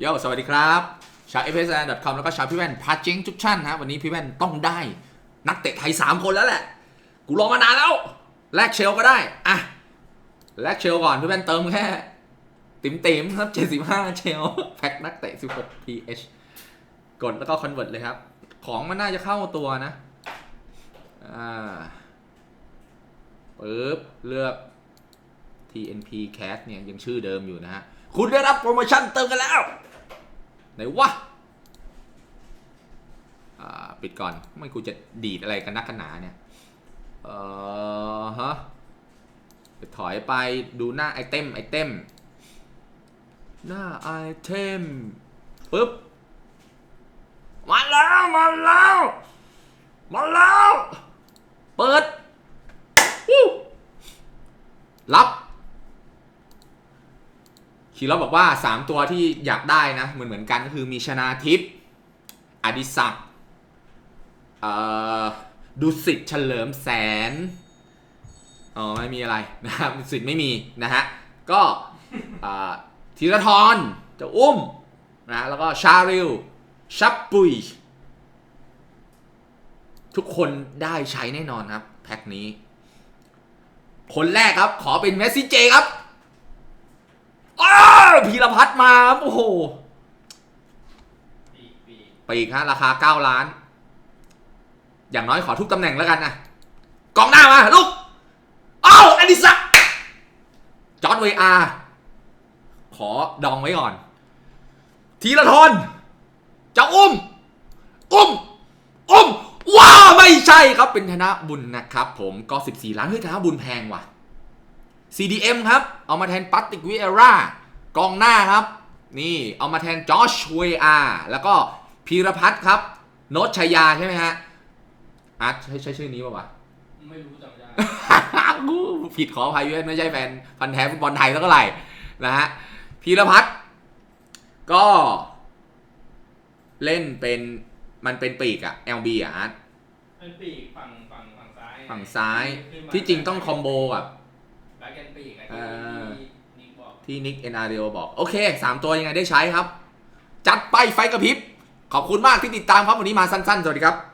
โยสวัสดีครับ ชาว f s n c o m แล้วก็ชาวพี่แว่นพาจิงทุกท่านนะวันนี้พี่แว่นต้องได้ นักเตะไทย 3 คนแล้วแหละ กูรอมานานแล้ว แลกเชลก็ได้ อะ แลกเชลก่อน พี่แว่นเติมแค่ ติ๋มติ๋มๆครับ 75 เชล แพ็คนักเตะ 16 ph กดแล้วก็คอนเวิร์ตเลยครับ ของมันน่าจะเข้าตัวนะ อ่าปึ๊บเลือก TNP Cat เนี่ยยังชื่อเดิมอยู่นะฮะ คุณได้รับโปรโมชั่นเติมกันแล้ว ไหนวะปิดก่อน ไม่กูจะดีดอะไรกันนักกันหนาเนี่ย เออฮะถอยไปดูหน้าไอเทมไอเทมหน้าไอเทมปึ๊บ มาแล้ว มาแล้ว มาแล้ว เปิด รับ คีเราบอกว่า 3 ตัวที่อยากได้นะเหมือนเหมือนกันก็คือมีชนาทิพย์อดิศักดิ์ดุสิตเฉลิมแสนอ๋อไม่มีอะไรนะครับดุสิตไม่มีนะฮะก็ธีรทรจะอุ้มนะแล้วก็ชาริลชับปุยทุกคนได้ใช้แน่นอนครับ แพ็คนี้ คนแรกครับขอเป็นเมสซี่เจครับ พีรพัฒน์มาครับโอ้โหปีกปีกปีกฮะราคา 9 ล้าน อย่างน้อยขอทุกตำแหน่งแล้วกันนะกองหน้ามาลูกอ้าวอดิศักจอร์ดเวอาร์ขอดองไว้ก่อน ทีละทนจะอุ้ม อุ้ม อุ้ม ว้าไม่ใช่ครับเป็นธนบุญนะครับผมก็ 14 ล้าน เฮ้ยธนบุญแพงว่ะ CDM ครับ เอามาแทนปัตติกวิเอร่า กองหน้าครับ นี่เอามาแทนจอชเวอาแล้วก็พีรพัฒน์ครับ โนตชยาใช่ไหมฮะอาร์ตใช่ใช่ชื่อนี้ป่าวะไม่รู้จำไม่ได้ผิดขออภัยด้วยไม่ใช่แฟนพันธ์แท้ฟุตบอลไทยสักเท่าไหร่นะฮะพีรพัฒน์ก็ เล่นเป็นมันเป็นปีกอะ LB อะอาร์ตเป็นปีกฝั่งฝั่งฝั่งซ้าย ฝั่งซ้ายขึ้นมาที่จริงต้องคอมโบกับแบ็คแอนด์ปีกอะเออที่นิกบอก ที่นิกเอ็นอาร์เบอก โอเค 3 ตัวยังไงได้ใช้ครับ จัดไปไฟกระพริบ ขอบคุณมากที่ติดตามครับ วันนี้มาสั้น ๆ สวัสดีครับ